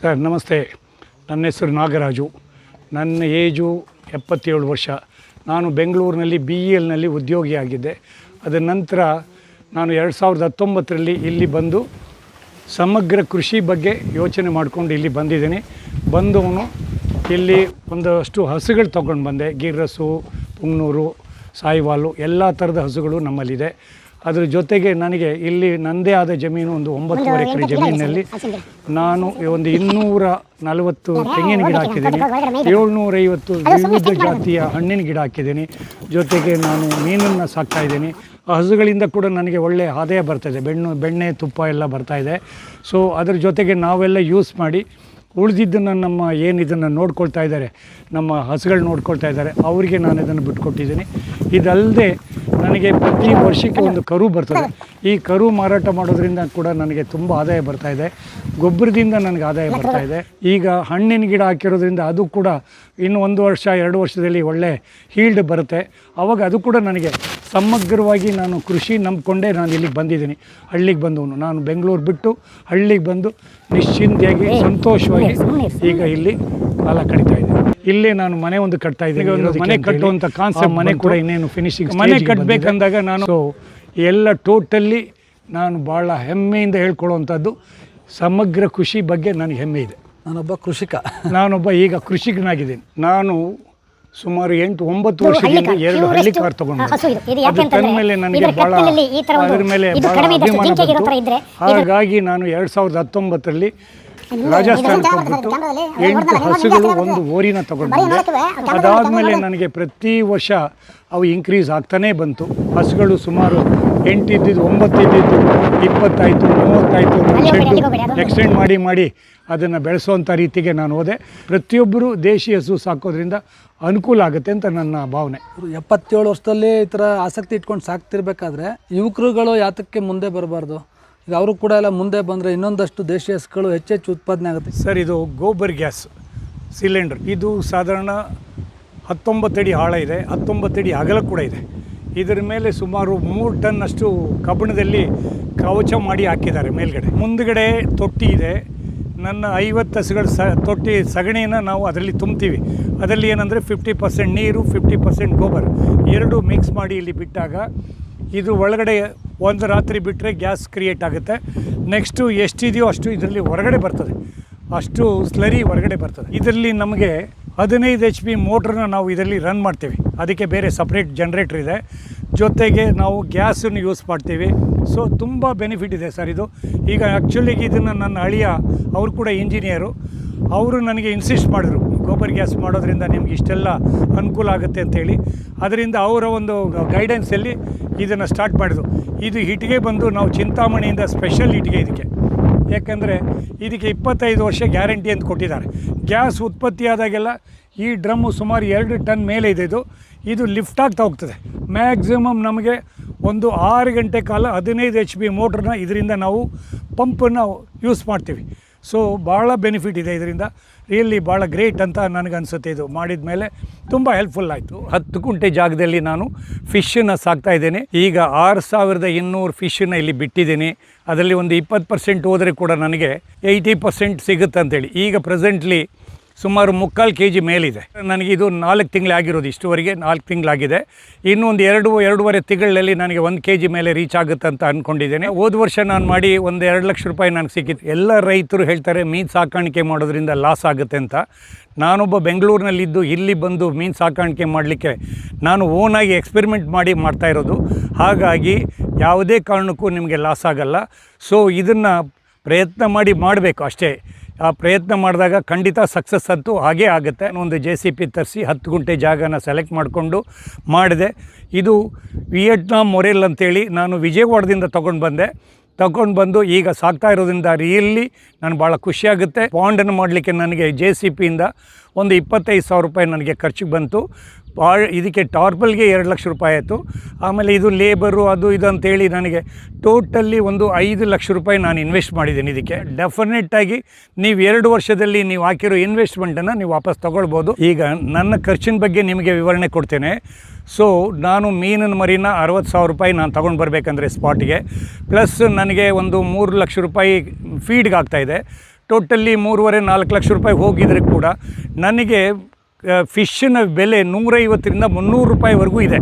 Sir, ನಮಸ್ತೆ. ನನ್ನ ಹೆಸರು ನಾಗರಾಜು. ನನ್ನ ಏಜು ಎಪ್ಪತ್ತೇಳು ವರ್ಷ. ನಾನು ಬೆಂಗಳೂರಿನಲ್ಲಿ ಬಿ ಇ ಎಲ್ನಲ್ಲಿ ಉದ್ಯೋಗಿಯಾಗಿದ್ದೆ. ಅದರ ನಂತರ ನಾನು ಎರಡು ಸಾವಿರದ ಹತ್ತೊಂಬತ್ತರಲ್ಲಿ ಇಲ್ಲಿ ಬಂದು ಸಮಗ್ರ ಕೃಷಿ ಬಗ್ಗೆ ಯೋಚನೆ ಮಾಡಿಕೊಂಡು ಇಲ್ಲಿ ಬಂದಿದ್ದೀನಿ. ಬಂದವನು ಇಲ್ಲಿ ಒಂದಷ್ಟು ಹಸುಗಳು ತೊಗೊಂಡು ಬಂದೆ ಗಿರ್ರಸು, ಪುಂಗ್ನೂರು, ಸಾಯಿವಾಲು, ಎಲ್ಲ ಥರದ ಹಸುಗಳು ನಮ್ಮಲ್ಲಿದೆ. ಅದ್ರ ಜೊತೆಗೆ ನನಗೆ ಇಲ್ಲಿ ನನ್ನದೇ ಆದ ಜಮೀನು ಒಂದು ಒಂಬತ್ತುವರೆ ಎಕರೆ ಜಮೀನಿನಲ್ಲಿ. ನಾನು ಒಂದು ಇನ್ನೂರ ನಲವತ್ತು ತೆಂಗಿನ ಗಿಡ ಹಾಕಿದ್ದೀನಿ. ಏಳ್ನೂರೈವತ್ತು ವಿವಿಧ ಜಾತಿಯ ಹಣ್ಣಿನ ಗಿಡ ಹಾಕಿದ್ದೀನಿ. ಜೊತೆಗೆ ನಾನು ಮೀನನ್ನು ಸಾಕ್ತಾ ಇದ್ದೀನಿ. ಆ ಹಸುಗಳಿಂದ ಕೂಡ ನನಗೆ ಒಳ್ಳೆಯ ಆದಾಯ ಬರ್ತಾಯಿದೆ ಬೆಣ್ಣು ಬೆಣ್ಣೆ ತುಪ್ಪ ಎಲ್ಲ ಬರ್ತಾಯಿದೆ ಸೊ ಅದ್ರ ಜೊತೆಗೆ ನಾವೆಲ್ಲ ಯೂಸ್ ಮಾಡಿ ಉಳಿದಿದ್ದನ್ನು ನಮ್ಮ ಏನು ಇದನ್ನು ನೋಡ್ಕೊಳ್ತಾ ಇದ್ದಾರೆ, ನಮ್ಮ ಹಸುಗಳು ನೋಡ್ಕೊಳ್ತಾ ಇದ್ದಾರೆ, ಅವರಿಗೆ ನಾನು ಇದನ್ನು ಬಿಟ್ಕೊಟ್ಟಿದ್ದೀನಿ. ಇದಲ್ಲದೆ ನನಗೆ ಪ್ರತಿ ವರ್ಷಕ್ಕೆ ಒಂದು ಕರು ಬರ್ತದೆ. ಈ ಕರು ಮಾರಾಟ ಮಾಡೋದ್ರಿಂದ ಕೂಡ ನನಗೆ ತುಂಬ ಆದಾಯ ಬರ್ತಾ ಇದೆ. ಗೊಬ್ಬರದಿಂದ ನನಗೆ ಆದಾಯ ಬರ್ತಾ ಇದೆ. ಈಗ ಹಣ್ಣಿನ ಗಿಡ ಹಾಕಿರೋದ್ರಿಂದ ಅದು ಕೂಡ ಇನ್ನು ಒಂದು ವರ್ಷ, ಎರಡು ವರ್ಷದಲ್ಲಿ ಒಳ್ಳೆ ಹೀಲ್ಡ್ ಬರುತ್ತೆ. ಆವಾಗ ಅದು ಕೂಡ ನನಗೆ ಸಮಗ್ರವಾಗಿ ನಾನು ಕೃಷಿ ನಂಬಿಕೊಂಡೇ ನಾನು ಇಲ್ಲಿಗೆ ಬಂದಿದ್ದೀನಿ. ಹಳ್ಳಿಗೆ ಬಂದವನು. ನಾನು ಬೆಂಗಳೂರು ಬಿಟ್ಟು ಹಳ್ಳಿಗೆ ಬಂದು ನಿಶ್ಚಿಂತೆಯಾಗಿ ಸಂತೋಷವಾಗಿ ಈಗ ಇಲ್ಲಿ ಕಾಲ ಕಡಿತಾ ಇದ್ದೀನಿ. ಇಲ್ಲಿ ನಾನು ಮನೆ ಒಂದು ಕಟ್ತಾ ಇದ್ದೀನಿ. ಮನೆ ಕಟ್ಟುವಂಥ ಕಾನ್ಸೆಪ್ಟ್ ಮನೆ ಕೂಡ ಇನ್ನೇನು ಫಿನಿಶಿಂಗ್ ಮನೆ ಕಟ್ಟಬೇಕಂದಾಗ ನಾನು ಎಲ್ಲ ಟೋಟಲ್ಲಿ ನಾನು ಭಾಳ ಹೆಮ್ಮೆಯಿಂದ ಹೇಳ್ಕೊಳ್ಳುವಂಥದ್ದು ಸಮಗ್ರ ಕೃಷಿ ಬಗ್ಗೆ ನನಗೆ ಹೆಮ್ಮೆ ಇದೆ. ನಾನೊಬ್ಬ ಕೃಷಿಕ. ನಾನೊಬ್ಬ ಈಗ ಕೃಷಿಕನಾಗಿದ್ದೀನಿ ನಾನು ಸುಮಾರು ಎಂಟು ಒಂಬತ್ತು ವರ್ಷದಿಂದ ಎರಡು ಹಳ್ಳಿ ಕಾರ್ ತಗೊಂಡು ಅದು ತಂದ್ಮೇಲೆ ನನಗೆ ಒಂದು ಅದ್ರ ಮೇಲೆ ಅಭಿಮಾನ ಬಂತು. ಇದ್ರೆ ಹಾಗಾಗಿ ನಾನು ಎರಡು ಸಾವಿರದ ಹತ್ತೊಂಬತ್ತರಲ್ಲಿ ರಾಜಸ್ಥಾನಕ್ಕೆ ಹೋಗ್ಬಿಟ್ಟು ಎಂಟು ಹಸುಗಳು ಒಂದು ಓರಿನ ತಗೊಂಡು ಅದಾದ್ಮೇಲೆ ಅದಾದಮೇಲೆ ನನಗೆ ಪ್ರತಿ ವರ್ಷ ಅವು ಇನ್ಕ್ರೀಸ್ ಆಗ್ತಾನೇ ಬಂತು. ಹಸುಗಳು ಸುಮಾರು ಎಂಟಿದ್ದಿದ್ದು ಒಂಬತ್ತಿದ್ದಿದ್ದು ಇಪ್ಪತ್ತಾಯಿತು ಮೂವತ್ತಾಯಿತು ಶೆಡ್ಡು ಎಕ್ಸ್ಟೆಂಡ್ ಮಾಡಿ ಮಾಡಿ ಅದನ್ನು ಬೆಳೆಸೋವಂಥ ರೀತಿಗೆ ನಾನು ಹೋದೆ. ಪ್ರತಿಯೊಬ್ಬರು ದೇಶಿ ಹಸು ಸಾಕೋದ್ರಿಂದ ಅನುಕೂಲ ಆಗುತ್ತೆ ಅಂತ ನನ್ನ ಭಾವನೆ. ಎಪ್ಪತ್ತೇಳು ವರ್ಷದಲ್ಲಿ ಈ ಥರ ಆಸಕ್ತಿ ಇಟ್ಕೊಂಡು ಸಾಕ್ತಿರ್ಬೇಕಾದ್ರೆ ಯುವಕರುಗಳು ಯಾತಕ್ಕೆ ಮುಂದೆ ಬರಬಾರ್ದು? ಈಗ ಅವರು ಕೂಡ ಎಲ್ಲ ಮುಂದೆ ಬಂದರೆ ಇನ್ನೊಂದಷ್ಟು ದೇಶೀಯ ಹಸುಗಳು ಹೆಚ್ಚೆಚ್ಚು ಉತ್ಪಾದನೆ ಆಗುತ್ತೆ. ಸರ್ ಇದು ಗೋಬರ್ ಗ್ಯಾಸ್ ಸಿಲಿಂಡರ್. ಇದು ಸಾಧಾರಣ ಹತ್ತೊಂಬತ್ತಡಿ ಆಳ ಇದೆ ಹತ್ತೊಂಬತ್ತಡಿ ಅಗಲ ಕೂಡ ಇದೆ. ಇದರ ಮೇಲೆ ಸುಮಾರು ಮೂರು ಟನ್ನಷ್ಟು ಕಬ್ಬಣದಲ್ಲಿ ಕವಚ ಮಾಡಿ ಹಾಕಿದ್ದಾರೆ ಮೇಲ್ಗಡೆ. ಮುಂದುಗಡೆ ತೊಟ್ಟಿ ಇದೆ. ನನ್ನ ಐವತ್ತು ಹಸುಗಳ ಸ, ತೊಟ್ಟಿ ಸಗಣಿಯನ್ನು ನಾವು ಅದರಲ್ಲಿ ತುಂಬ್ತೀವಿ. ಅದರಲ್ಲಿ ಏನಂದರೆ ಫಿಫ್ಟಿ ಪರ್ಸೆಂಟ್ ನೀರು ಫಿಫ್ಟಿ ಪರ್ಸೆಂಟ್ ಗೊಬ್ಬರ. ಎರಡು ಮಿಕ್ಸ್ ಮಾಡಿ ಇಲ್ಲಿ ಬಿಟ್ಟಾಗ ಇದು ಒಳಗಡೆ ಒಂದು ರಾತ್ರಿ ಬಿಟ್ಟರೆ ಗ್ಯಾಸ್ ಕ್ರಿಯೇಟ್ ಆಗುತ್ತೆ. ನೆಕ್ಸ್ಟು ಎಷ್ಟಿದೆಯೋ ಅಷ್ಟು ಇದರಲ್ಲಿ ಹೊರಗಡೆ ಬರ್ತದೆ. ಅಷ್ಟು ಸ್ಲರಿ ಹೊರಗಡೆ ಬರ್ತದೆ. ಇದರಲ್ಲಿ ನಮಗೆ ಹದಿನೈದು ಎಚ್ ಪಿ ಮೋಟ್ರನ್ನ ನಾವು ಇದರಲ್ಲಿ ರನ್ ಮಾಡ್ತೀವಿ. ಅದಕ್ಕೆ ಬೇರೆ ಸಪ್ರೇಟ್ ಜನ್ರೇಟ್ರ್ ಇದೆ. ಜೊತೆಗೆ ನಾವು ಗ್ಯಾಸನ್ನು ಯೂಸ್ ಮಾಡ್ತೀವಿ. ಸೊ ತುಂಬ ಬೆನಿಫಿಟ್ ಇದೆ ಸರ್ ಇದು. ಈಗ ಆ್ಯಕ್ಚುಲಿ ಇದನ್ನು ನನ್ನ ಅಳಿಯ, ಅವರು ಕೂಡ ಇಂಜಿನಿಯರು ಅವರು ನನಗೆ ಇನ್ಸಿಸ್ಟ್ ಮಾಡಿದ್ರು ಗೋಬರ್ ಗ್ಯಾಸ್ ಮಾಡೋದ್ರಿಂದ ನಿಮ್ಗೆ ಇಷ್ಟೆಲ್ಲ ಅನುಕೂಲ ಆಗುತ್ತೆ ಅಂತೇಳಿ ಅದರಿಂದ ಅವರ ಒಂದು ಗೈಡೆನ್ಸಲ್ಲಿ ಇದನ್ನು ಸ್ಟಾರ್ಟ್ ಮಾಡಿದ್ರು. ಇದು ಇಟ್ಟಿಗೆ ಬಂದು ನಾವು ಚಿಂತಾಮಣಿಯಿಂದ ಸ್ಪೆಷಲ್ ಇಟ್ಟಿಗೆ ಇದಕ್ಕೆ. ಯಾಕಂದರೆ ಇದಕ್ಕೆ ಇಪ್ಪತ್ತೈದು ವರ್ಷ ಗ್ಯಾರಂಟಿ ಅಂತ ಕೊಟ್ಟಿದ್ದಾರೆ. ಗ್ಯಾಸ್ ಉತ್ಪತ್ತಿ ಆದಾಗೆಲ್ಲ ಈ ಡ್ರಮ್ಮು ಸುಮಾರು ಎರಡು ಟನ್ ಮೇಲೆ ಇದೆ ಇದು. ಇದು ಲಿಫ್ಟ್ ಆಗ್ತಾ ಹೋಗ್ತದೆ. ಮ್ಯಾಕ್ಸಿಮಮ್ ನಮಗೆ ಒಂದು ಆರು ಗಂಟೆ ಕಾಲ ಹದಿನೈದು ಎಚ್ ಬಿ ಮೋಟ್ರನ್ನ ಇದರಿಂದ ನಾವು ಪಂಪನ್ನು ಯೂಸ್ ಮಾಡ್ತೀವಿ. ಸೊ ಭಾಳ ಬೆನಿಫಿಟ್ ಇದೆ ಇದರಿಂದ. ರಿಯಲಿ ಭಾಳ ಗ್ರೇಟ್ ಅಂತ ನನಗನ್ಸುತ್ತೆ ಇದು. ಮಾಡಿದ ಮೇಲೆ ತುಂಬ ಹೆಲ್ಪ್ಫುಲ್ ಆಯಿತು. ಹತ್ತು ಗುಂಟೆ ಜಾಗದಲ್ಲಿ ನಾನು ಫಿಶನ್ನು ಸಾಕ್ತಾ ಇದ್ದೇನೆ. ಈಗ ಆರು ಸಾವಿರದ ಇನ್ನೂರು ಫಿಶನ್ನು ಇಲ್ಲಿ ಬಿಟ್ಟಿದ್ದೀನಿ. ಅದರಲ್ಲಿ ಒಂದು ಇಪ್ಪತ್ತು ಪರ್ಸೆಂಟ್ ಹೋದರೆ ಕೂಡ ನನಗೆ ಏಯ್ಟಿ ಪರ್ಸೆಂಟ್ ಸಿಗುತ್ತೆ ಅಂತೇಳಿ. ಈಗ ಪ್ರೆಸೆಂಟ್ಲಿ ಸುಮಾರು ಮುಕ್ಕಾಲು ಕೆ ಜಿ ಮೇಲಿದೆ. ನನಗೆ ಇದು ನಾಲ್ಕು ತಿಂಗಳು ಆಗಿರೋದು ಇಷ್ಟುವರೆಗೆ, ನಾಲ್ಕು ತಿಂಗಳಾಗಿದೆ. ಇನ್ನೊಂದು ಎರಡು, ಎರಡೂವರೆ ತಿಂಗಳಲ್ಲಿ ನನಗೆ ಒಂದು ಕೆ ಜಿ ಮೇಲೆ ರೀಚ್ ಆಗುತ್ತೆ ಅಂತ ಅಂದ್ಕೊಂಡಿದ್ದೇನೆ ಹೋದ ವರ್ಷ ನಾನು ಮಾಡಿ ಒಂದು ಎರಡು ಲಕ್ಷ ರೂಪಾಯಿ ನನಗೆ ಸಿಕ್ಕಿತ್ತು ಎಲ್ಲ ರೈತರು ಹೇಳ್ತಾರೆ, ಮೀನು ಸಾಕಾಣಿಕೆ ಮಾಡೋದ್ರಿಂದ ಲಾಸ್ ಆಗುತ್ತೆ ಅಂತ. ನಾನೊಬ್ಬ ಬೆಂಗಳೂರಿನಲ್ಲಿದ್ದು, ಇಲ್ಲಿ ಬಂದು ಮೀನು ಸಾಕಾಣಿಕೆ ಮಾಡಲಿಕ್ಕೆ ನಾನು ಓನಾಗಿ ಎಕ್ಸ್ಪೆರಿಮೆಂಟ್ ಮಾಡಿ ಮಾಡ್ತಾ ಇರೋದು. ಹಾಗಾಗಿ ಯಾವುದೇ ಕಾರಣಕ್ಕೂ ನಿಮಗೆ ಲಾಸ್ ಆಗಲ್ಲ. ಸೊ ಇದನ್ನು ಪ್ರಯತ್ನ ಮಾಡಿ ಮಾಡಬೇಕು ಅಷ್ಟೇ. ಆ ಪ್ರಯತ್ನ ಮಾಡಿದಾಗ ಖಂಡಿತ ಸಕ್ಸಸ್ ಅಂತೂ ಹಾಗೇ ಆಗುತ್ತೆ. ಒಂದು ಜೆ ಸಿ ಪಿ ತರಿಸಿ ಹತ್ತು ಗುಂಟೆ ಜಾಗನ ಸೆಲೆಕ್ಟ್ ಮಾಡಿಕೊಂಡು ಮಾಡಿದೆ. ಇದು ವಿಯೆಟ್ನಾಂ ಮೊರೆಲ್ ಅಂತೇಳಿ ನಾನು ವಿಜಯವಾಡದಿಂದ ತೊಗೊಂಡು ಬಂದೆ. ತಗೊಂಡು ಬಂದು ಈಗ ಸಾಕ್ತಾ ಇರೋದ್ರಿಂದ ರಿಯಲ್ಲಿ ನಾನು ಭಾಳ ಖುಷಿಯಾಗುತ್ತೆ ಪಾಂಡನ್ನು ಮಾಡಲಿಕ್ಕೆ ನನಗೆ ಜೆ ಸಿ ಪಿಯಿಂದ ಒಂದು ಇಪ್ಪತ್ತೈದು ಸಾವಿರ ರೂಪಾಯಿ ನನಗೆ ಖರ್ಚಿಗೆ ಬಂತು. ಭಾಳ ಇದಕ್ಕೆ ಟಾರ್ಪಲ್ಗೆ ಎರಡು ಲಕ್ಷ ರೂಪಾಯಿ ಆಯಿತು. ಆಮೇಲೆ ಇದು ಲೇಬರು ಅದು ಇದು ಅಂತೇಳಿ ನನಗೆ ಟೋಟಲ್ಲಿ ಒಂದು ಐದು ಲಕ್ಷ ರೂಪಾಯಿ ನಾನು ಇನ್ವೆಸ್ಟ್ ಮಾಡಿದ್ದೀನಿ ಇದಕ್ಕೆ. ಡೆಫಿನೆಟ್ಟಾಗಿ ನೀವು ಎರಡು ವರ್ಷದಲ್ಲಿ ನೀವು ಹಾಕಿರೋ ಇನ್ವೆಸ್ಟ್ಮೆಂಟನ್ನು ನೀವು ವಾಪಸ್ ತೊಗೊಳ್ಬೋದು. ಈಗ ನನ್ನ ಖರ್ಚಿನ ಬಗ್ಗೆ ನಿಮಗೆ ವಿವರಣೆ ಕೊಡ್ತೇನೆ. ಸೊ ನಾನು ಮೀನಿನ ಮರಿನ ಅರವತ್ತು ಸಾವಿರ ರೂಪಾಯಿ ನಾನು ತೊಗೊಂಡು ಬರಬೇಕಂದ್ರೆ ಸ್ಪಾಟಿಗೆ. ಪ್ಲಸ್ ನನಗೆ ಒಂದು ಮೂರು ಲಕ್ಷ ರೂಪಾಯಿ ಫೀಡ್ಗೆ ಆಗ್ತಾಯಿದೆ ಟೋಟಲಿ ಮೂರುವರೆ ನಾಲ್ಕು ಲಕ್ಷ ರೂಪಾಯಿ ಹೋಗಿದ್ರೆ ಕೂಡ ನನಗೆ ಫಿಶ್ಶಿನ ಬೆಲೆ ನೂರೈವತ್ತರಿಂದ ಮುನ್ನೂರು ರೂಪಾಯಿವರೆಗೂ ಇದೆ.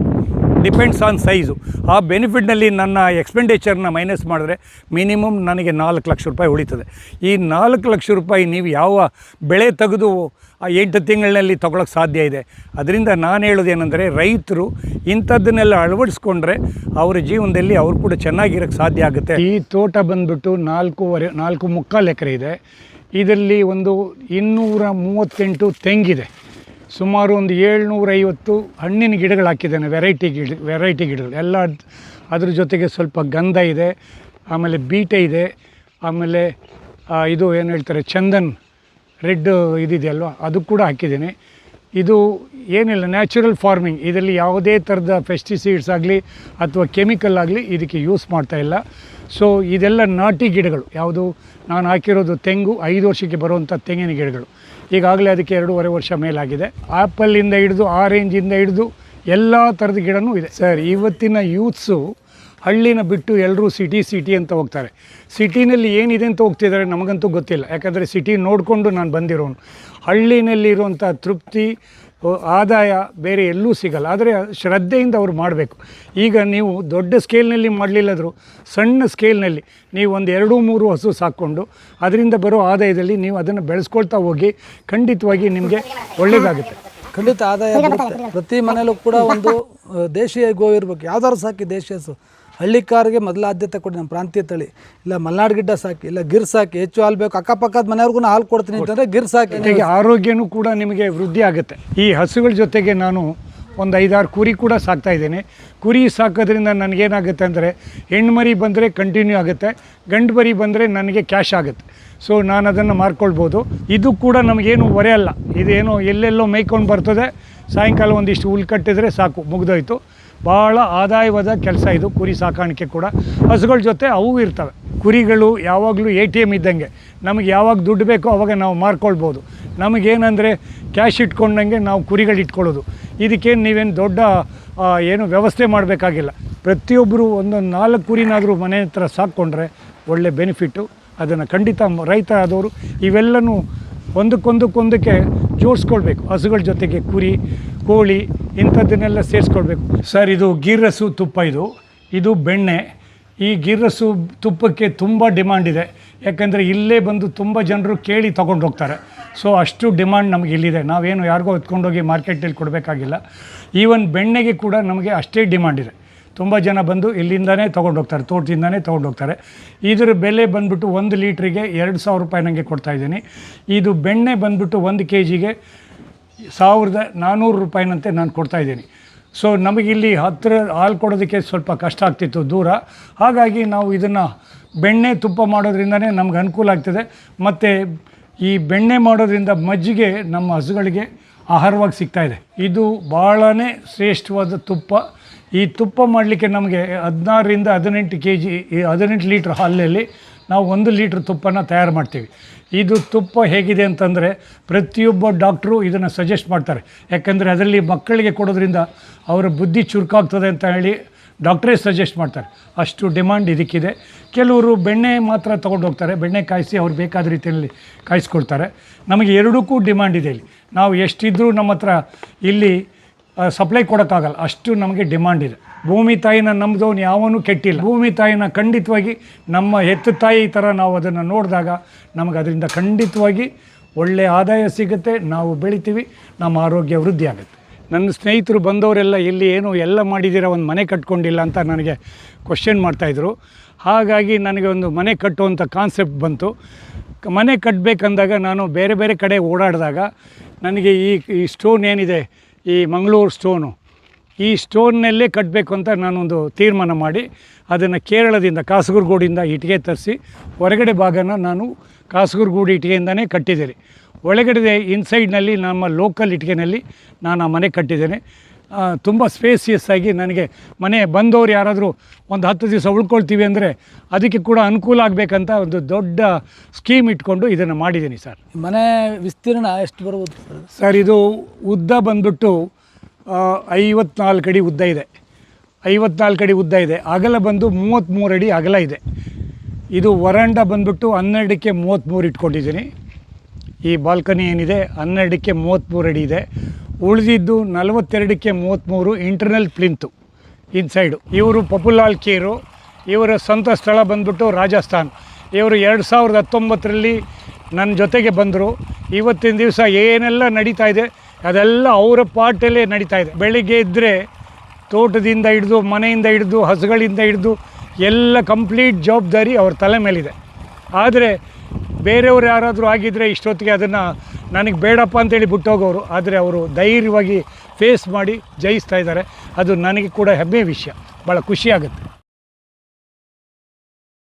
ಡಿಪೆಂಡ್ಸ್ ಆನ್ ಸೈಜು ಆ ಬೆನಿಫಿಟ್ನಲ್ಲಿ ನನ್ನ ಎಕ್ಸ್ಪೆಂಡಿಚರ್ನ ಮೈನಸ್ ಮಾಡಿದ್ರೆ ಮಿನಿಮಮ್ ನನಗೆ ನಾಲ್ಕು ಲಕ್ಷ ರೂಪಾಯಿ ಉಳಿತದೆ. ಈ ನಾಲ್ಕು ಲಕ್ಷ ರೂಪಾಯಿ ನೀವು ಯಾವ ಬೆಳೆ ತೆಗೆದು ಆ ಎಂಟು ತಿಂಗಳಿನಲ್ಲಿ ತೊಗೊಳಕ್ಕೆ ಸಾಧ್ಯ ಇದೆ? ಅದರಿಂದ ನಾನು ಹೇಳೋದೇನೆಂದರೆ ರೈತರು ಇಂಥದ್ದನ್ನೆಲ್ಲ ಅಳವಡಿಸ್ಕೊಂಡ್ರೆ ಅವರ ಜೀವನದಲ್ಲಿ ಅವರು ಕೂಡ ಚೆನ್ನಾಗಿರೋಕ್ಕೆ ಸಾಧ್ಯ ಆಗುತ್ತೆ. ಈ ತೋಟ ಬಂದ್ಬಿಟ್ಟು ನಾಲ್ಕೂವರೆ, ನಾಲ್ಕು ಮುಕ್ಕಾಲು ಎಕರೆ ಇದೆ. ಇದರಲ್ಲಿ ಒಂದು ಇನ್ನೂರ ಮೂವತ್ತೆಂಟು ತೆಂಗಿದೆ. ಸುಮಾರು ಒಂದು ಏಳ್ನೂರೈವತ್ತು ಹಣ್ಣಿನ ಗಿಡಗಳು ಹಾಕಿದ್ದೇನೆ ವೆರೈಟಿ ಗಿಡ ವೆರೈಟಿ ಗಿಡಗಳು. ಎಲ್ಲ ಅದ್- ಅದ್ರ ಜೊತೆಗೆ ಸ್ವಲ್ಪ ಗಂಧ ಇದೆ, ಆಮೇಲೆ ಬೀಟೆ ಇದೆ, ಆಮೇಲೆ ಇದು ಏನು ಹೇಳ್ತಾರೆ, ಚಂದನ್ ರೆಡ್ ಇದಿದೆಯಲ್ವ, ಅದು ಕೂಡ ಹಾಕಿದ್ದೀನಿ. ಇದು ಏನಿಲ್ಲ ನ್ಯಾಚುರಲ್ ಫಾರ್ಮಿಂಗ್ ಇದರಲ್ಲಿ ಯಾವುದೇ ಥರದ ಪೆಸ್ಟಿಸೈಡ್ಸ್ ಆಗಲಿ ಅಥವಾ ಕೆಮಿಕಲ್ ಆಗಲಿ ಇದಕ್ಕೆ ಯೂಸ್ ಮಾಡ್ತಾ ಇಲ್ಲ. ಸೊ ಇದೆಲ್ಲ ನಾಟಿ ಗಿಡಗಳು. ಯಾವುದು? ನಾನು ಹಾಕಿರೋದು ತೆಂಗು, ಐದು ವರ್ಷಕ್ಕೆ ಬರುವಂಥ ತೆಂಗಿನ ಗಿಡಗಳು. ಈಗಾಗಲೇ ಅದಕ್ಕೆ ಎರಡೂವರೆ ವರ್ಷ ಮೇಲಾಗಿದೆ. ಆ್ಯಪಲ್ಲಿಂದ ಹಿಡಿದು ಆರೆಂಜಿಂದ ಹಿಡಿದು, ಎಲ್ಲ ಥರದ ಗಿಡನೂ ಇದೆ. ಸರ್ ಇವತ್ತಿನ ಯೂತ್ಸು ಹಳ್ಳಿನ ಬಿಟ್ಟು ಎಲ್ಲರೂ ಸಿಟಿ ಸಿಟಿ ಅಂತ ಹೋಗ್ತಾರೆ. ಸಿಟಿನಲ್ಲಿ ಏನಿದೆ ಅಂತ ಹೋಗ್ತಿದ್ದಾರೆ ನಮಗಂತೂ ಗೊತ್ತಿಲ್ಲ. ಯಾಕಂದರೆ ಸಿಟಿ ನೋಡಿಕೊಂಡು ನಾನು ಬಂದಿರೋನು. ಹಳ್ಳಿನಲ್ಲಿರುವಂಥ ತೃಪ್ತಿ ಆದಾಯ ಬೇರೆ ಎಲ್ಲೂ ಸಿಗಲ್ಲ. ಆದರೆ ಶ್ರದ್ಧೆಯಿಂದ ಅವ್ರು ಮಾಡಬೇಕು. ಈಗ ನೀವು ದೊಡ್ಡ ಸ್ಕೇಲ್ನಲ್ಲಿ ಮಾಡಲಿಲ್ಲದ್ರು ಸಣ್ಣ ಸ್ಕೇಲ್ನಲ್ಲಿ ನೀವು ಒಂದು ಎರಡು ಮೂರು ಹಸು ಸಾಕ್ಕೊಂಡು ಅದರಿಂದ ಬರೋ ಆದಾಯದಲ್ಲಿ ನೀವು ಅದನ್ನು ಬೆಳೆಸ್ಕೊಳ್ತಾ ಹೋಗಿ ಖಂಡಿತವಾಗಿ ನಿಮಗೆ ಒಳ್ಳೆಯದಾಗುತ್ತೆ ಖಂಡಿತ ಆದಾಯ ಪ್ರತಿ ಮನೆಯಲ್ಲೂ ಕೂಡ ಒಂದು ದೇಶೀಯ ಗೋ ಇರ್ಬೇಕು. ಯಾವ್ದಾದ್ರು ಸಾಕಿ ದೇಶೀಯ ಹಸು. ಹಳ್ಳಿಕಾರಿಗೆ ಮೊದಲ ಆದ್ಯತೆ ಕೊಡಿ ನಮ್ಮ ಪ್ರಾಂತೀಯ ತಳಿ. ಇಲ್ಲ ಮಲ್ನಾಡ್ ಗಿಡ್ಡ ಸಾಕಿ, ಇಲ್ಲ ಗಿರ್ ಸಾಕಿ, ಹೆಚ್ಚು ಹಾಲು ಬೇಕು, ಅಕ್ಕಪಕ್ಕದ ಮನೆಯವ್ರಿಗೂ ಹಾಲು ಕೊಡ್ತೀನಿ ಅಂತಂದ್ರೆ ಗಿರ್ ಸಾಕಿ. ಆರೋಗ್ಯನೂ ಕೂಡ ನಿಮಗೆ ವೃದ್ಧಿ ಆಗುತ್ತೆ. ಈ ಹಸುಗಳ ಜೊತೆಗೆ ನಾನು ಒಂದು ಐದಾರು ಕುರಿ ಕೂಡ ಸಾಕ್ತಾ ಇದ್ದೇನೆ. ಕುರಿ ಸಾಕೋದ್ರಿಂದ ನನಗೇನಾಗುತ್ತೆ ಅಂದರೆ ಹೆಣ್ಮರಿ ಬಂದರೆ ಕಂಟಿನ್ಯೂ ಆಗುತ್ತೆ, ಗಂಡು ಮರಿ ಬಂದರೆ ನನಗೆ ಕ್ಯಾಶ್ ಆಗುತ್ತೆ. ಸೊ ನಾನು ಅದನ್ನು ಮಾರ್ಕೊಳ್ಬೋದು. ಇದು ಕೂಡ ನಮಗೇನು ಹೊರೆ ಅಲ್ಲ. ಇದೇನು ಎಲ್ಲೆಲ್ಲೋ ಮೇಯ್ಕೊಂಡು ಬರ್ತದೆ. ಸಾಯಂಕಾಲ ಒಂದಿಷ್ಟು ಹುಲ್ ಕಟ್ಟಿದರೆ ಸಾಕು, ಮುಗ್ದೋಯ್ತು. ಭಾಳ ಆದಾಯವಾದ ಕೆಲಸ ಇದು. ಕುರಿ ಸಾಕಾಣಿಕೆ ಕೂಡ. ಹಸುಗಳ ಜೊತೆ ಅವು ಇರ್ತವೆ. ಕುರಿಗಳು ಯಾವಾಗಲೂ ಎ ಟಿ ಎಂ ಇದ್ದಂಗೆ. ನಮಗೆ ಯಾವಾಗ ದುಡ್ಡು ಬೇಕೋ ಅವಾಗ ನಾವು ಮಾರ್ಕೊಳ್ಬೋದು. ನಮಗೇನಂದರೆ ಕ್ಯಾಶ್ ಇಟ್ಕೊಂಡಂಗೆ ನಾವು ಕುರಿಗಳು ಇಟ್ಕೊಳ್ಳೋದು. ಇದಕ್ಕೇನು ನೀವೇನು ದೊಡ್ಡ ಏನು ವ್ಯವಸ್ಥೆ ಮಾಡಬೇಕಾಗಿಲ್ಲ. ಪ್ರತಿಯೊಬ್ಬರು ಒಂದೊಂದು ನಾಲ್ಕು ಕುರಿನಾದರೂ ಮನೆ ಹತ್ರ ಸಾಕ್ಕೊಂಡ್ರೆ ಒಳ್ಳೆ ಬೆನಿಫಿಟ್ಟು. ಅದನ್ನು ಖಂಡಿತ ರೈತ ಆದವರು ಇವೆಲ್ಲನೂ ಒಂದಕ್ಕೊಂದಕ್ಕೊಂದಕ್ಕೆ ಜೋಡಿಸ್ಕೊಳ್ಬೇಕು. ಹಸುಗಳ ಜೊತೆಗೆ ಕುರಿ ಕೋಳಿ ಇಂಥದ್ದನ್ನೆಲ್ಲ ಸೇರಿಸ್ಕೊಳ್ಬೇಕು ಸರ್, ಇದು ಗೀರಸು ತುಪ್ಪ ಇದು. ಇದು ಬೆಣ್ಣೆ. ಈ ಗಿರ್ರಸು ತುಪ್ಪಕ್ಕೆ ತುಂಬ ಡಿಮಾಂಡ್ ಇದೆ. ಯಾಕೆಂದರೆ ಇಲ್ಲೇ ಬಂದು ತುಂಬ ಜನರು ಕೇಳಿ ತೊಗೊಂಡು ಹೋಗ್ತಾರೆ. ಸೊ, ಅಷ್ಟು ಡಿಮಾಂಡ್ ನಮಗೆ ಇಲ್ಲಿದೆ. ನಾವೇನು ಯಾರಿಗೋ ಹೊತ್ಕೊಂಡೋಗಿ ಮಾರ್ಕೆಟಲ್ಲಿ ಕೊಡಬೇಕಾಗಿಲ್ಲ. ಈವನ್ ಬೆಣ್ಣೆಗೆ ಕೂಡ ನಮಗೆ ಅಷ್ಟೇ ಡಿಮಾಂಡ್ ಇದೆ. ತುಂಬ ಜನ ಬಂದು ಇಲ್ಲಿಂದನೇ ತೊಗೊಂಡೋಗ್ತಾರೆ ತೋಟದಿಂದನೇ ತೊಗೊಂಡು ಹೋಗ್ತಾರೆ. ಇದ್ರ ಬೆಲೆ ಬಂದ್ಬಿಟ್ಟು ಒಂದು ಲೀಟ್ರಿಗೆ ಎರಡು ಸಾವಿರ ರೂಪಾಯಿ ನನಗೆ ಕೊಡ್ತಾಯಿದ್ದೀನಿ ಇದು ಬೆಣ್ಣೆ ಬಂದ್ಬಿಟ್ಟು ಒಂದು ಕೆ ಜಿಗೆ ಸಾವಿರದ ನಾನ್ನೂರು ರೂಪಾಯಿನಂತೆ ನಾನು ಕೊಡ್ತಾಯಿದ್ದೀನಿ ಸೊ ನಮಗಿಲ್ಲಿ ಹತ್ತಿರ ಹಾಲು ಕೊಡೋದಕ್ಕೆ ಸ್ವಲ್ಪ ಕಷ್ಟ ಆಗ್ತಿತ್ತು, ದೂರ. ಹಾಗಾಗಿ ನಾವು ಇದನ್ನು ಬೆಣ್ಣೆ ತುಪ್ಪ ಮಾಡೋದ್ರಿಂದನೇ ನಮ್ಗೆ ಅನುಕೂಲ ಆಗ್ತದೆ. ಮತ್ತು ಈ ಬೆಣ್ಣೆ ಮಾಡೋದ್ರಿಂದ ಮಜ್ಜಿಗೆ ನಮ್ಮ ಹಸುಗಳಿಗೆ ಆಹಾರವಾಗಿ ಇದೆ. ಇದು ಭಾಳನೇ ಶ್ರೇಷ್ಠವಾದ ತುಪ್ಪ. ಈ ತುಪ್ಪ ಮಾಡಲಿಕ್ಕೆ ನಮಗೆ ಹದಿನಾರರಿಂದ ಹದಿನೆಂಟು ಕೆ ಜಿ ಹದಿನೆಂಟು ಲೀಟ್ರ್ ಹಾಲಿನಲ್ಲಿ ನಾವು ಒಂದು ಲೀಟ್ರ್ ತುಪ್ಪನ ತಯಾರು ಮಾಡ್ತೀವಿ. ಇದು ತುಪ್ಪ ಹೇಗಿದೆ ಅಂತಂದರೆ ಪ್ರತಿಯೊಬ್ಬ ಡಾಕ್ಟ್ರು ಇದನ್ನು ಸಜೆಸ್ಟ್ ಮಾಡ್ತಾರೆ. ಯಾಕಂದರೆ ಅದರಲ್ಲಿ ಮಕ್ಕಳಿಗೆ ಕೊಡೋದ್ರಿಂದ ಅವರ ಬುದ್ಧಿ ಚುರುಕಾಗ್ತದೆ ಅಂತ ಹೇಳಿ ಡಾಕ್ಟ್ರೇ ಸಜೆಸ್ಟ್ ಮಾಡ್ತಾರೆ. ಅಷ್ಟು ಡಿಮ್ಯಾಂಡ್ ಇದಕ್ಕಿದೆ. ಕೆಲವರು ಬೆಣ್ಣೆ ಮಾತ್ರ ತೊಗೊಂಡು ಹೋಗ್ತಾರೆ. ಬೆಣ್ಣೆ ಕಾಯಿಸಿ ಅವ್ರು ಬೇಕಾದ ರೀತಿಯಲ್ಲಿ ಕಾಯಿಸ್ಕೊಳ್ತಾರೆ. ನಮಗೆ ಎರಡಕ್ಕೂ ಡಿಮ್ಯಾಂಡ್ ಇದೆ ಇಲ್ಲಿ. ನಾವು ಎಷ್ಟಿದ್ರೂ ನಮ್ಮ ಹತ್ರ ಇಲ್ಲಿ ಸಪ್ಲೈ ಕೊಡೋಕ್ಕಾಗಲ್ಲ. ಅಷ್ಟು ನಮಗೆ ಡಿಮ್ಯಾಂಡ್ ಇದೆ. ಭೂಮಿ ತಾಯಿನ ನಂಬಿದವನು ಯಾವನೂ ಕೆಟ್ಟಿಲ್ಲ. ಭೂಮಿ ತಾಯಿನ ಖಂಡಿತವಾಗಿ ನಮ್ಮ ಹೆತ್ತು ತಾಯಿ ಥರ ನಾವು ಅದನ್ನು ನೋಡಿದಾಗ ನಮಗೆ ಅದರಿಂದ ಖಂಡಿತವಾಗಿ ಒಳ್ಳೆಯ ಆದಾಯ ಸಿಗುತ್ತೆ. ನಾವು ಬೆಳಿತೀವಿ, ನಮ್ಮ ಆರೋಗ್ಯ ವೃದ್ಧಿ ಆಗುತ್ತೆ. ನನ್ನ ಸ್ನೇಹಿತರು ಬಂದವರೆಲ್ಲ ಇಲ್ಲಿ ಏನು ಎಲ್ಲ ಮಾಡಿದ್ದೀರ, ಒಂದು ಮನೆ ಕಟ್ಕೊಂಡಿಲ್ಲ ಅಂತ ನನಗೆ ಕ್ವಶನ್ ಮಾಡ್ತಾಯಿದ್ರು ಹಾಗಾಗಿ ನನಗೆ ಒಂದು ಮನೆ ಕಟ್ಟುವಂಥ ಕಾನ್ಸೆಪ್ಟ್ ಬಂತು. ಮನೆ ಕಟ್ಟಬೇಕಂದಾಗ ನಾನು ಬೇರೆ ಬೇರೆ ಕಡೆ ಓಡಾಡಿದಾಗ ನನಗೆ ಈ ಈ ಸ್ಟೋನ್ ಏನಿದೆ, ಈ ಮಂಗಳೂರು ಸ್ಟೋನು ಈ ಸ್ಟೋನ್ನಲ್ಲೇ ಕಟ್ಟಬೇಕು ಅಂತ ನಾನೊಂದು ತೀರ್ಮಾನ ಮಾಡಿ ಅದನ್ನು ಕೇರಳದಿಂದ ಕಾಸರಗೋಡಿಂದ ಇಟ್ಟಿಗೆ ತರಿಸಿ ಹೊರಗಡೆ ಭಾಗನ ನಾನು ಕಾಸರಗೋಡು ಇಟ್ಟಿಗೆಯಿಂದನೇ ಕಟ್ಟಿದ್ದೇನೆ. ಒಳಗಡೆ ಇನ್ಸೈಡ್ನಲ್ಲಿ ನಮ್ಮ ಲೋಕಲ್ ಇಟ್ಟಿಗೆನಲ್ಲಿ ನಾನು ಆ ಮನೆ ಕಟ್ಟಿದ್ದೇನೆ. ತುಂಬ ಸ್ಪೇಸಿಯಸ್ ಆಗಿ ನನಗೆ ಮನೆ ಬಂದವರು ಯಾರಾದರೂ ಒಂದು ಹತ್ತು ದಿವಸ ಉಳ್ಕೊಳ್ತೀವಿ ಅಂದರೆ ಅದಕ್ಕೆ ಕೂಡ ಅನುಕೂಲ ಆಗಬೇಕಂತ ಒಂದು ದೊಡ್ಡ ಸ್ಕೀಮ್ ಇಟ್ಕೊಂಡು ಇದನ್ನು ಮಾಡಿದ್ದೀನಿ ಸರ್. ಮನೆ ವಿಸ್ತೀರ್ಣ ಎಷ್ಟು ಬರ್ಬೋದು ಸರ್? ಸರ್ ಇದು ಉದ್ದ ಬಂದ್ಬಿಟ್ಟು ಐವತ್ನಾಲ್ಕು ಅಡಿ ಉದ್ದ ಇದೆ. ಐವತ್ನಾಲ್ಕು ಅಡಿ ಉದ್ದ ಇದೆ. ಅಗಲ ಬಂದು ಮೂವತ್ತ್ಮೂರು ಅಡಿ ಅಗಲ ಇದೆ. ಇದು ವರಾಂಡ ಬಂದ್ಬಿಟ್ಟು ಹನ್ನೆರಡಕ್ಕೆ ಮೂವತ್ತ್ಮೂರು ಇಟ್ಕೊಂಡಿದ್ದೀನಿ. ಈ ಬಾಲ್ಕನಿ ಏನಿದೆ? ಹನ್ನೆರಡಕ್ಕೆ ಮೂವತ್ತ್ಮೂರು ಅಡಿ ಇದೆ. ಉಳಿದಿದ್ದು ನಲವತ್ತೆರಡಕ್ಕೆ ಮೂವತ್ತ್ಮೂರು ಇಂಟರ್ನಲ್ ಪ್ಲಿಂತು ಇನ್ಸೈಡು ಇವರು ಪಪುಲಾಲ್ ಕೇರು. ಇವರ ಸ್ವಂತ ಸ್ಥಳ ಬಂದ್ಬಿಟ್ಟು ರಾಜಸ್ಥಾನ್. ಇವರು ಎರಡು ಸಾವಿರದ ಹತ್ತೊಂಬತ್ತರಲ್ಲಿ ನನ್ನ ಜೊತೆಗೆ ಬಂದರು. ಇವತ್ತಿನ ದಿವಸ ಏನೆಲ್ಲ ನಡೀತಾ ಇದೆ? ಅದೆಲ್ಲ ಅವರ ಪಾಟಲ್ಲೇ ನಡೀತಾ ಇದೆ. ಬೆಳಿಗ್ಗೆ ಇದ್ದರೆ ತೋಟದಿಂದ ಹಿಡಿದು, ಮನೆಯಿಂದ ಹಿಡಿದು, ಹಸುಗಳಿಂದ ಹಿಡಿದು ಎಲ್ಲ ಕಂಪ್ಲೀಟ್ ಜವಾಬ್ದಾರಿ ಅವ್ರ ತಲೆ ಮೇಲಿದೆ. ಆದರೆ ಬೇರೆಯವ್ರು ಯಾರಾದರೂ ಆಗಿದ್ದರೆ ಇಷ್ಟೊತ್ತಿಗೆ ಅದನ್ನು ನನಗೆ ಬೇಡಪ್ಪ ಅಂತೇಳಿ ಬಿಟ್ಟೋಗೋರು. ಆದರೆ ಅವರು ಧೈರ್ಯವಾಗಿ ಫೇಸ್ ಮಾಡಿ ಜಯಿಸ್ತಾ ಇದ್ದಾರೆ. ಅದು ನನಗೆ ಕೂಡ ಹೆಮ್ಮೆ ವಿಷಯ. ಭಾಳ ಖುಷಿಯಾಗುತ್ತೆ